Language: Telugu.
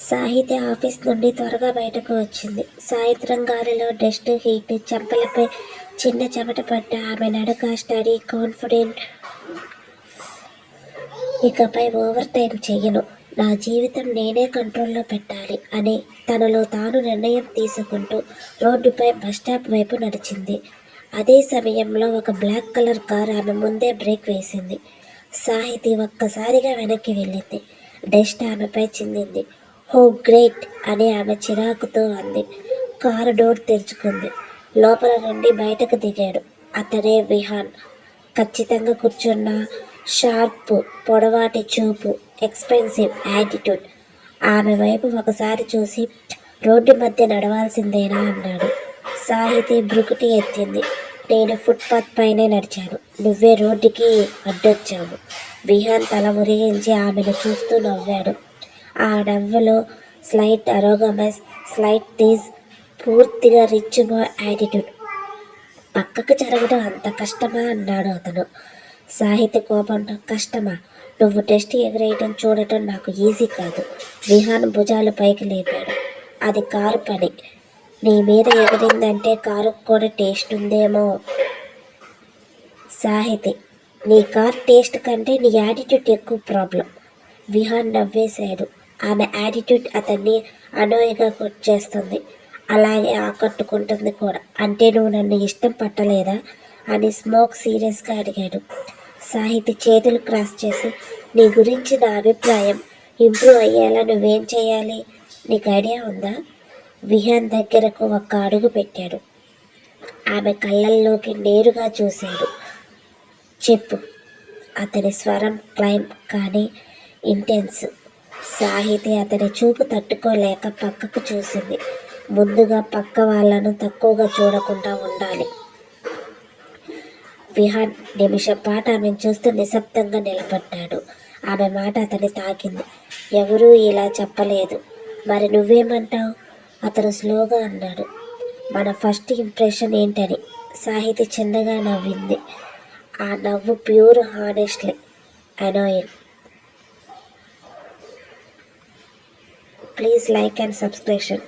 సాహిత్య ఆఫీస్ నుండి త్వరగా బయటకు వచ్చింది. సాయంత్రం గాలిలో డస్ట్ హీట్ చెంపలపై చిన్న చెమట పడ్డ ఆమె నడక స్టడీ కాన్ఫిడెంట్. ఇకపై ఓవర్ టైం చెయ్యను. నా జీవితం నేనే కంట్రోల్లో పెట్టాలి అని తనలో తాను నిర్ణయం తీసుకుంటూ రోడ్డుపై బస్టాప్ వైపు నడిచింది. అదే సమయంలో ఒక బ్లాక్ కలర్ కార్ ఆమె ముందే బ్రేక్ వేసింది. సాహితి ఒక్కసారిగా వెనక్కి వెళ్ళింది. డస్ట్ ఆమెపై చిందింది. హో గ్రేట్ అని ఆమె చిరాకుతో అంది. కారు డోర్ తెరుచుకుంది. లోపల నుండి బయటకు దిగాడు అతనే విహాన్. ఖచ్చితంగా కూర్చున్న షార్ప్ పొడవాటి చూపు ఎక్స్పెన్సివ్ యాటిట్యూడ్. ఆమె వైపు ఒకసారి చూసి రోడ్డు మధ్య నడవాల్సిందేనా అన్నాడు. సాహితి బ్రుకుటి ఎత్తింది. నేను ఫుట్పాత్ పైనే నడిచాను. నువ్వే రోడ్డుకి అడ్డొచ్చావు. విహాన్ తల మురిగించి ఆమెను చూస్తూ నవ్వాడు. ఆ నవ్వులో స్లైట్ అరోగమస్ స్లైట్ టీజ్ పూర్తిగా రిచ్ బాయ్ యాటిట్యూడ్ పక్కకు జరగడం అంత కష్టమా అన్నాడు అతను. సాహిత్య కోపంతో కష్టమా? నువ్వు టెస్ట్ ఎగరేయటం చూడటం నాకు ఈజీ కాదు. విహాన్ భుజాలు పైకి లేపాడు. అది కారు పని. నీ మీద ఎగిరిందంటే కారుకు కూడా టేస్ట్ ఉందేమో. సాహితి నీ కార్ టేస్ట్ కంటే నీ యాటిట్యూడ్ ఎక్కువ ప్రాబ్లం విహాన్ నవ్వేశాడు. ఆమె యాటిట్యూడ్ అతన్ని అనోయగా చేస్తుంది. అలాగే ఆకట్టుకుంటుంది కూడా. అంటే నువ్వు నన్ను ఇష్టం పట్టలేదా? అని స్మోక్ సీరియస్గా అడిగాడు. సాహితి చేతులు క్రాస్ చేసి నీ గురించి నా అభిప్రాయం ఇంప్రూవ్ అయ్యేలా నువ్వేం చేయాలి? నీకు ఐడియా ఉందా? విహాన్ దగ్గరకు ఒక అడుగు పెట్టాడు. ఆమె కళ్ళల్లోకి నేరుగా చూశాడు. చెప్పు. అతని స్వరం క్లైమ్ కానీ ఇంటెన్స్ సాహితి అతని చూపు తట్టుకోలేక పక్కకు చూసింది. ముందుగా పక్క వాళ్ళను తక్కువగా చూడకుండా ఉండాలి. విహాన్ నిమిషం పాటు ఆమెను చూస్తూ నిశ్శబ్దంగా నిలబడ్డాడు. ఆమె మాట అతని తాకింది. ఎవరూ ఇలా చెప్పలేదు. మరి నువ్వేమంటావు? అతను స్లోగా అన్నాడు. మన ఫస్ట్ ఇంప్రెషన్ ఏంటని సాహితి చిన్నగా నవ్వింది. ఆ నవ్వు pure honestly annoying. please like and subscription.